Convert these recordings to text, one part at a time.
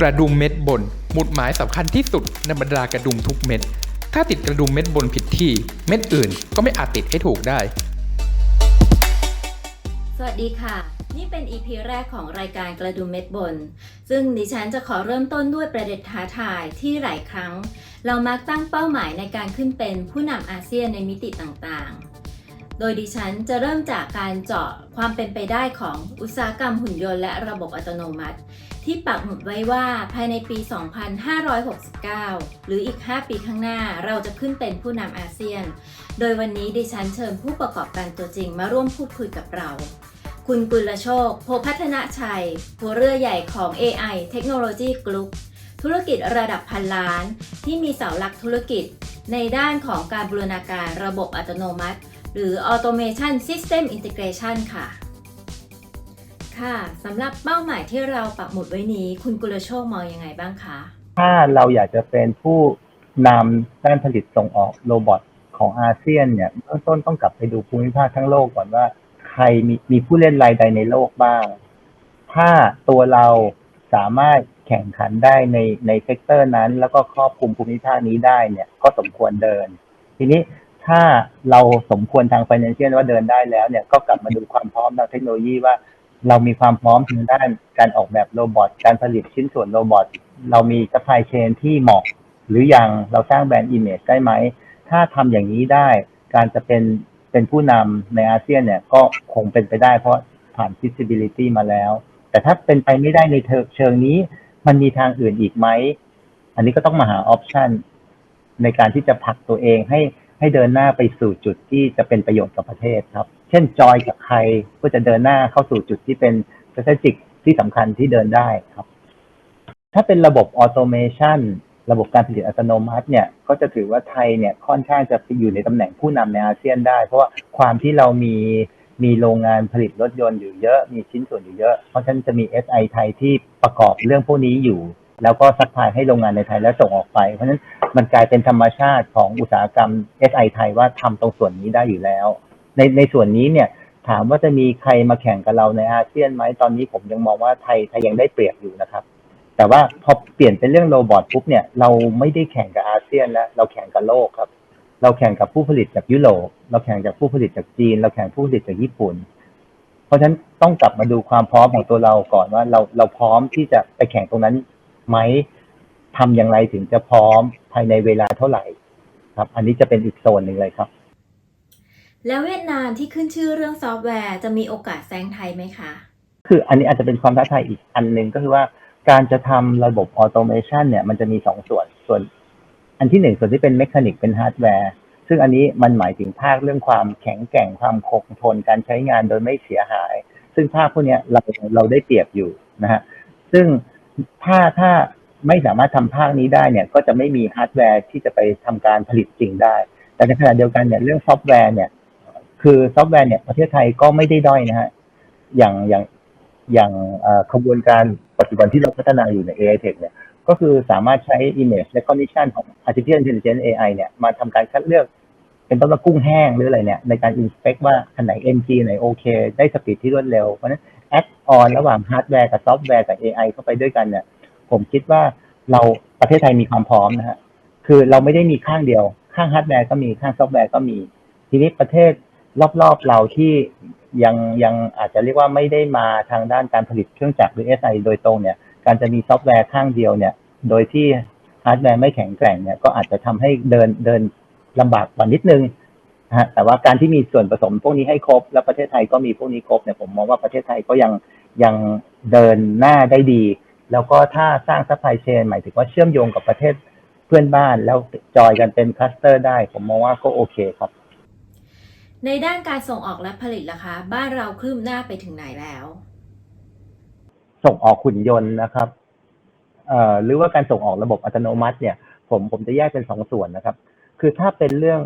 กระดุมเม็ดบน หมุดหมายสำคัญที่สุดในบรรดากระดุมทุกเม็ด ถ้าติดกระดุมเม็ดบนผิดที่ เม็ดอื่นก็ไม่อาจติดให้ถูกได้ สวัสดีค่ะ นี่เป็น EP แรกของรายการกระดุมเม็ดบน ซึ่งดิฉันจะขอเริ่มต้นด้วยประเด็นท้าทายที่หลายครั้ง เรามักตั้งเป้าหมายในการขึ้นเป็นผู้นำอาเซียนในมิติต่างๆโดยดิฉันจะเริ่มจากการเจาะความเป็นไปได้ของอุตสาหกรรมหุ่นยนต์และระบบอัตโนมัติ ที่ปักหมุดไว้ว่าภายในปี 2569 หรืออีก 5 ปีข้างหน้าเราจะขึ้นเป็นผู้นำอาเซียน โดยวันนี้ดิฉันเชิญผู้ประกอบการตัวจริงมาร่วมพูดคุยกับเรา คุณกุลโชค โพพัฒนชัย หัวเรือใหญ่ของ AI Technology Group ธุรกิจระดับพันล้าน ที่มีเสาหลักธุรกิจ ในด้านของการบูรณาการระบบอัตโนมัติ หรือ Automation System Integration ค่ะ ค่ะสำหรับเป้าหมายที่เราปักหมุดไว้นี้ คุณกุลโชคมองยังไงบ้างคะ ถ้าเราอยากจะเป็นผู้นำด้านผลิตส่งออกโรบอทของอาเซียนเนี่ยเบื้องต้นต้องกลับไปดูภูมิภาคทั้งโลกก่อนว่า ใครมีมีผู้เล่นรายใดในโลกบ้าง ถ้าตัวเราสามารถแข่งขันได้ในในเซกเตอร์นั้น แล้วก็ครอบคลุมภูมิภาคนี้ได้เนี่ย ก็สมควรเดิน ทีนี้ถ้าเราสมควรทาง financial ว่าเดินได้แล้วเนี่ยก็กลับมาดูความพร้อมทางเทคโนโลยีว่า เรามีความพร้อมทางด้านการออกแบบโรบอทการผลิตชิ้นส่วนโรบอทเรามี supply chain ที่เหมาะ หรือยังเราสร้างแบรนด์ image ได้ไหม ถ้าทำอย่างนี้ได้ การจะเป็นเป็นผู้นำในอาเซียนเนี่ยก็คงเป็นไปได้เพราะผ่าน feasibility มาแล้ว แต่ถ้าเป็นไปไม่ได้ในเทอเชิงนี้ มันมีทางอื่นอีกไหม อันนี้ก็ต้องมาหา option ในการที่จะผลักตัวเองให้ ให้เดินหน้าไปสู่จุดที่จะเป็นประโยชน์กับประเทศครับ เช่นจอยกับใครเพื่อจะเดินหน้าเข้าสู่จุดที่เป็น strategic ที่สำคัญที่เดินได้ครับ ถ้าเป็นระบบ automation ระบบการผลิตอัตโนมัติเนี่ยก็จะถือว่าไทยเนี่ยค่อนข้างจะไปอยู่ในตำแหน่งผู้นำในอาเซียนได้ เพราะว่าความที่เรามีมีโรงงานผลิตรถยนต์อยู่เยอะ มีชิ้นส่วนอยู่เยอะ เพราะฉะนั้นจะมี SI ไทยที่ประกอบเรื่องพวกนี้อยู่ แล้วก็ซัพพลายให้โรงงานในไทยแล้วส่งออกไป เพราะฉะนั้น มันกลายเป็นธรรมชาติของอุตสาหกรรม SI ไทยว่าทำตรงส่วนนี้ได้อยู่แล้ว ในในส่วนนี้เนี่ยถามว่าจะมีใครมาแข่งกับเราในอาเซียนไหมตอนนี้ผมยังมองว่าไทยไทยยังได้เปรียบอยู่นะครับ แต่ว่าพอเปลี่ยนเป็นเรื่องโรบอทปุ๊บเนี่ยเราไม่ได้แข่งกับอาเซียนแล้ว เราแข่งกับโลกครับ เราแข่งกับผู้ผลิตจากยุโรปเราแข่งจากผู้ผลิตจากจีน เราแข่งผู้ผลิตจากญี่ปุ่น เพราะฉะนั้นต้องกลับมาดูความพร้อมของตัวเราก่อนว่าเราเราพร้อมที่จะไปแข่งตรงนั้นไหมทำอย่างไรถึงจะพร้อมายในเวลาเท่าไหร่ครับ อันนี้จะเป็นอีกโซนหนึ่งเลยครับ แล้วเวียดนามที่ขึ้นชื่อเรื่องซอฟต์แวร์จะมีโอกาสแซงไทยไหมคะ คืออันนี้อาจจะเป็นความท้าทายอีกอันหนึ่งก็คือว่าการจะทำระบบออโตเมชันเนี่ยมันจะมีสองส่วน ส่วน อันที่หนึ่งส่วนที่เป็นเมคานิกเป็นฮาร์ดแวร์ซึ่งอันนี้มันหมายถึงภาคเรื่องความแข็งแกร่งความคงทนการใช้งานโดยไม่เสียหาย ซึ่งภาคพวกเนี้ยเราเราได้เปรียบอยู่นะฮะซึ่งถ้าถ้า ไม่สามารถทำภาคนี้ได้เนี่ยก็จะไม่มีฮาร์ดแวร์ที่จะไปทำการผลิตจริงได้ แต่ในขณะเดียวกันเนี่ยเรื่องซอฟต์แวร์เนี่ย คือซอฟต์แวร์เนี่ยประเทศไทยก็ไม่ได้ด้อยนะฮะอย่างอย่างอย่างขบวนการปัจจุบันที่เราพัฒนาอยู่ใน AI Tech เนี่ยก็คือสามารถใช้ image recognition ของ artificial intelligence AI เนี่ยมาทำการคัดเลือก เป็นต้นว่ากุ้งแห้งหรืออะไรเนี่ย ในการ inspect ว่าอันไหน NG ไหนโอเค ได้สปีดที่รวดเร็ว เพราะฉะนั้น add on ระหว่างฮาร์ดแวร์กับซอฟต์แวร์กับ AI เข้าไปด้วยกันเนี่ย ผมคิดว่าเราประเทศไทยมีความพร้อมนะฮะคือเราไม่ได้มีข้างเดียว ข้างฮาร์ดแวร์ก็มีข้างซอฟต์แวร์ก็มี ทีนี้ประเทศรอบๆเราที่ยังยังอาจจะเรียกว่าไม่ได้มาทางด้านการผลิตเครื่องจักรหรือ SI โดยตรงเนี่ย การจะมีซอฟต์แวร์ข้างเดียวเนี่ย โดยที่ฮาร์ดแวร์ไม่แข็งแกร่งเนี่ยก็อาจจะทำให้เดินเดินลำบากกว่านิดนึงฮะแต่ว่าการที่มีส่วนผสมพวกนี้ให้ครบ แล้วประเทศไทยก็มีพวกนี้ครบเนี่ยผมมองว่าประเทศไทยก็ยังยังเดินหน้าได้ดี แล้วก็ถ้าสร้างซัพพลายเชนหมายถึงว่าเชื่อมโยงกับประเทศเพื่อนบ้านแล้วจอยกันเป็นคลัสเตอร์ได้ ผมมองว่าก็โอเคครับ ในด้านการส่งออกและผลิตล่ะคะ บ้านเราคืบหน้าไปถึงไหนแล้ว ส่งออกหุ่นยนต์นะครับเอ่อหรือว่าการส่งออกระบบอัตโนมัติเนี่ย ผมผมจะแยกเป็นสองส่วนนะครับ คือถ้าเป็นเรื่อง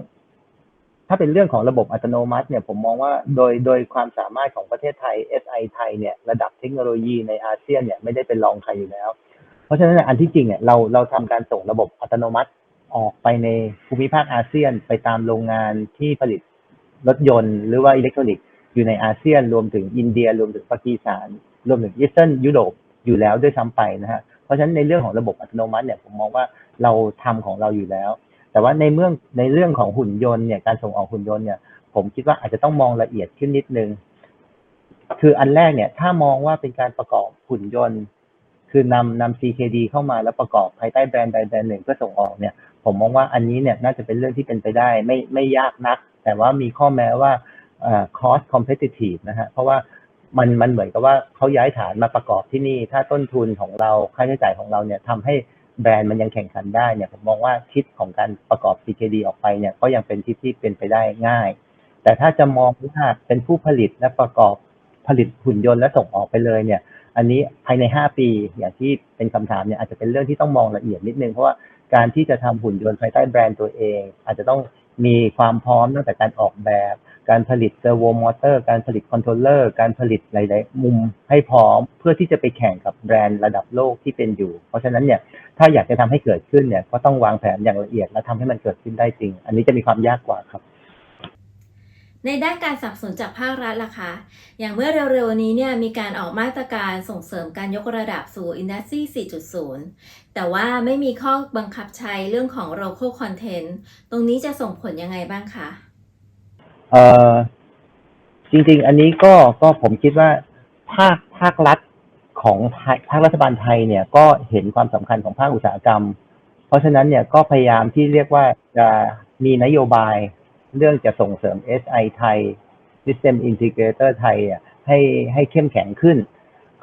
ถ้าเป็นเรื่องของระบบอัตโนมัติเนี่ยผมมองว่าโดยโดยความสามารถของประเทศไทย SI ไทยเนี่ยระดับเทคโนโลยีในอาเซียนเนี่ยไม่ได้เป็นรองใครอยู่แล้ว เพราะฉะนั้นอันที่จริงเนี่ยเราเราทำการส่งระบบอัตโนมัติออกไปในภูมิภาคอาเซียนไปตามโรงงานที่ผลิตรถยนต์หรือว่าอิเล็กทรอนิกส์อยู่ในอาเซียน รวมถึงอินเดีย รวมถึงปากีสถาน รวมถึงอีสเทิร์นยุโรปอยู่แล้วด้วยซ้ำไปนะฮะเพราะฉะนั้นในเรื่องของระบบอัตโนมัติเนี่ยผมมองว่าเราทำของเราอยู่แล้ว แต่ว่าในเมื่องในเรื่องของหุ่นยนต์เนี่ยการส่งออกหุ่นยนต์เนี่ย ผมคิดว่าอาจจะต้องมองละเอียดขึ้นนิดนึง คืออันแรกเนี่ย ถ้ามองว่าเป็นการประกอบหุ่นยนต์ คือนำนำ CKD เข้ามาแล้วประกอบภายใต้แบรนด์ใดแบรนด์หนึ่งเพื่อส่งออกเนี่ย ผมมองว่าอันนี้เนี่ยน่าจะเป็นเรื่องที่เป็นไปได้ไม่ไม่ยากนัก แต่ว่ามีข้อแม้ว่าเอ่อ cost competitive นะฮะเพราะว่ามันมันเหมือนกับว่าเขาย้ายฐานมาประกอบที่นี่ ถ้าต้นทุนของเราค่าใช้จ่ายของเราเนี่ยทำให้ แบรนด์มันยังแข่งขันได้เนี่ยผมมองว่าทิศของการประกอบ CKD ออกไปเนี่ยก็ยังเป็นทิศที่เป็นไปได้ง่าย แต่ถ้าจะมองว่าเป็นผู้ผลิตและประกอบผลิตหุ่นยนต์และส่งออกไปเลยเนี่ย อันนี้ภายใน 5 ปีอย่างที่เป็นคำถามเนี่ยอาจจะเป็นเรื่องที่ต้องมองละเอียดนิดนึงเพราะว่าการที่จะทำหุ่นยนต์ภายใต้แบรนด์ตัวเอง อาจจะต้องมีความพร้อมตั้งแต่การออกแบบ การผลิตเซอร์โวมอเตอร์ การผลิตคอนโทรลเลอร์ การผลิตหลาย ๆ มุมให้พร้อมเพื่อที่จะไปแข่งกับแบรนด์ระดับโลกที่เป็นอยู่ เพราะฉะนั้นเนี่ยถ้าอยากจะทำให้เกิดขึ้นเนี่ยก็ต้องวางแผนอย่างละเอียดและทำให้มันเกิดขึ้นได้จริง อันนี้จะมีความยากกว่าครับในด้านการสนับสนุนจากภาครัฐล่ะคะ อย่างเมื่อเร็วๆนี้เนี่ยมีการออกมาตรการส่งเสริมการยกระดับสู่ Industry 4.0 แต่ว่าไม่มีข้อบังคับใช้เรื่องของ local content ตรงนี้จะส่งผลยังไงบ้างคะ เออจริง ๆ อันนี้ก็ก็ผมคิดว่าภาคภาครัฐของไทยภาครัฐบาลไทยเนี่ยก็เห็นความสำคัญของภาคอุตสาหกรรม เพราะฉะนั้นเนี่ยก็พยายามที่เรียกว่าจะมีนโยบายเรื่องจะส่งเสริม SI ไทย System Integrator ไทยให้ให้เข้มแข็งขึ้น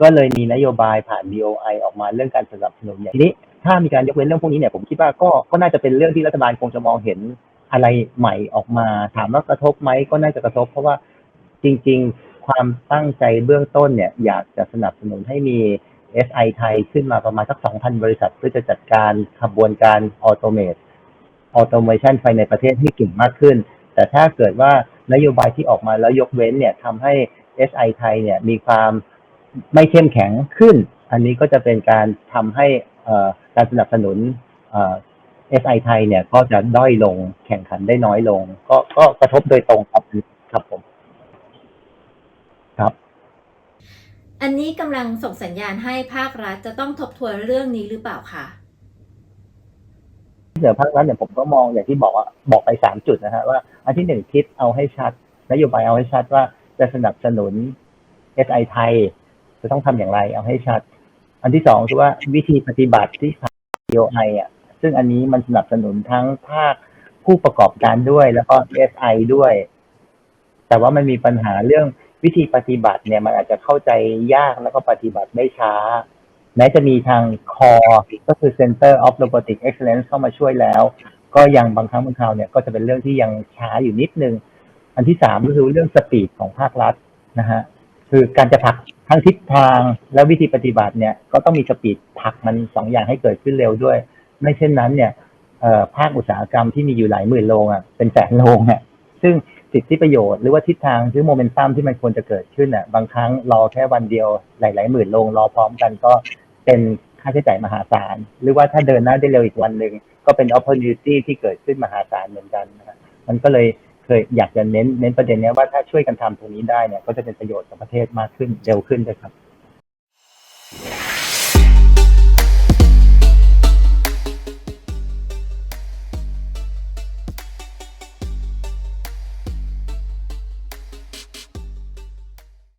ก็เลยมีนโยบายผ่าน BOI ออกมาเรื่องการสนับสนุนอย่างทีนี้ ถ้ามีการยกเว้นเรื่องพวกนี้เนี่ยผมคิดว่าก็ก็น่าจะเป็นเรื่องที่รัฐบาลคงจะมองเห็น อะไรใหม่ออกมา ถามว่ากระทบไหมก็น่าจะกระทบ เพราะว่าจริง ๆ ความตั้งใจเบื้องต้นเนี่ย อยากจะสนับสนุนให้มี SI ไทยขึ้นมาประมาณสัก 2,000 บริษัท เพื่อจะจัดการขบวนการออโตเมตออโตเมชันภายในประเทศให้เก่งมากขึ้น แต่ถ้าเกิดว่านโยบายที่ออกมาแล้วยกเว้นเนี่ยทำให้ SI ไทยเนี่ยมีความไม่เข้มแข็งขึ้น อันนี้ก็จะเป็นการทำให้อ่อการสนับสนุนอ่อ SI ไทยเนี่ยก็จะด้อยลงแข่งขันได้น้อยลง ก็ก็กระทบโดยตรงครับครับผม ครับ อันนี้กำลังส่งสัญญาณให้ภาครัฐจะต้องทบทวนเรื่องนี้หรือเปล่าคะเดี๋ยวภาครัฐเนี่ยผมก็มองอย่างที่บอกว่าบอกไปสามจุดนะฮะว่าอันที่หนึ่งคิดเอาให้ชัด นโยบายเอาให้ชัดว่าจะสนับสนุน SI ไทย จะต้องทำอย่างไรเอาให้ชัด อันที่สองคือว่าวิธีปฏิบัติที่ผ่าน BOI อะ ซึ่งอันนี้มันสนับสนุนทั้งภาคผู้ประกอบการด้วย แล้วก็ SI ด้วย แต่ว่ามันมีปัญหาเรื่องวิธีปฏิบัติเนี่ย มันอาจจะเข้าใจยากแล้วก็ปฏิบัติได้ช้า แม้จะมีทาง core ก็คือ Center of Robotic Excellence เข้ามาช่วยแล้ว ก็ยังบางครั้งบางคราวเนี่ยก็จะเป็นเรื่องที่ยังช้าอยู่นิดนึง อันที่สามก็คือเรื่องสปีดของภาครัฐนะฮะคือการจะผลักทั้งทิศทางและวิธีปฏิบัติเนี่ย ก็ต้องมีสปีดผลักมันสองอย่างให้เกิดขึ้นเร็วด้วย ไม่เช่นนั้นเนี่ยภาคอุตสาหกรรมที่มีอยู่หลายหมื่นโรงอะเป็นแสนโรงอะซึ่งสิทธิประโยชน์หรือว่าทิศทางหรือโมเมนตัมที่มันควรจะเกิดขึ้นอะบางครั้งรอแค่วันเดียวหลาย ๆ หมื่นโรงรอพร้อมกันก็เป็นค่าใช้จ่ายมหาศาล หรือว่าถ้าเดินหน้าได้เร็วอีกวันหนึ่งก็เป็น opportunity ที่เกิดขึ้นมหาศาลเหมือนกันนะฮะมันก็เลยเคยอยากจะเน้นเน้นประเด็นนี้ว่าถ้าช่วยกันทำตรงนี้ได้เนี่ยก็จะเป็นประโยชน์กับประเทศมากขึ้นเร็วขึ้นด้วยครับ